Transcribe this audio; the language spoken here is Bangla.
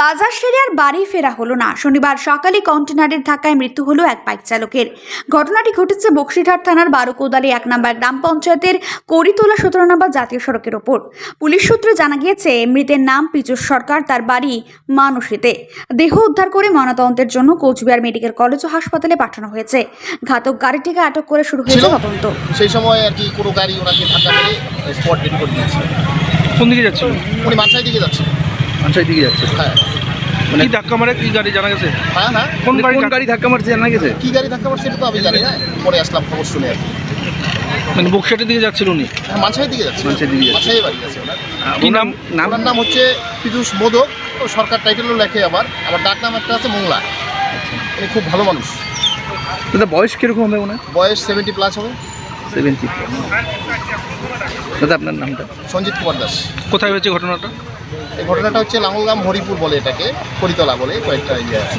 বাজার সেরে আর বাড়ি ফেরা হলো না। শনিবার সকালে কন্টেনারের ধাক্কায় মৃত্যু হলো এক বাইক চালকের। ঘটনাটি ঘটেছে বক্সিরহাট থানার বারোকোদালি এক নম্বর গ্রাম পঞ্চায়েতের করিতোলা সতেরো নম্বর জাতীয় সড়কের ওপর। পুলিশ সূত্রে জানা গিয়েছে মৃতের নাম পীযুষ সরকার তার বাড়ি মানুষিতে দেহ উদ্ধার করে ময়নাতদন্তের জন্য কোচবিহার মেডিকেল কলেজ ও হাসপাতালে পাঠানো হয়েছে। ঘাতক গাড়িটিকে আটক করে শুরু হয়েছে তদন্ত। সেই সময় আর কি কোনো গাড়ি ওনাকে ধাক্কা মেরে স্পট রেডি করে দিয়েছে কোন দিকে যাচ্ছিল? উনি মাছাই দিকে যাচ্ছে আনসাই দিকে যাচ্ছে। হ্যাঁ। মানে কি ধাক্কা মারে? কি গাড়ি জানা গেছে? হ্যাঁ হ্যাঁ। কোন গাড়ি কোন গাড়ি ধাক্কা মারছে জানা গেছে? কী গাড়ি ধাক্কা মারছে এটা তো আমি জানি না। পরে আসলাম খবর শুনে আর কি। মানে বক্সিয়াটের দিকে যাচ্ছিল উনি? হ্যাঁ মাছাই দিকে যাচ্ছে মানসাই দিকে যাচ্ছে। বাড়ি আছে ওনার। কি নাম? নাম? নাম হচ্ছে পীযুষ মোদক। ও সরকার টাইটেলও লেখে আবার। আমার ডাক নাম একটা আছে মোংলা। উনি খুব ভালো মানুষ। দাদা বয়স কীরকম হবে ওনার? বয়স সেভেন্টি প্লাস হবে। সেভেন্টি দাদা আপনার নামটা? সঞ্জিত কুমার দাস। কোথায় হয়েছে ঘটনাটা? ঘটনাটা হচ্ছে লাঙ্গলগ্রাম হরিপুর বলে এটাকে করিতলা বলে কয়েকটা ইয়ে আছে।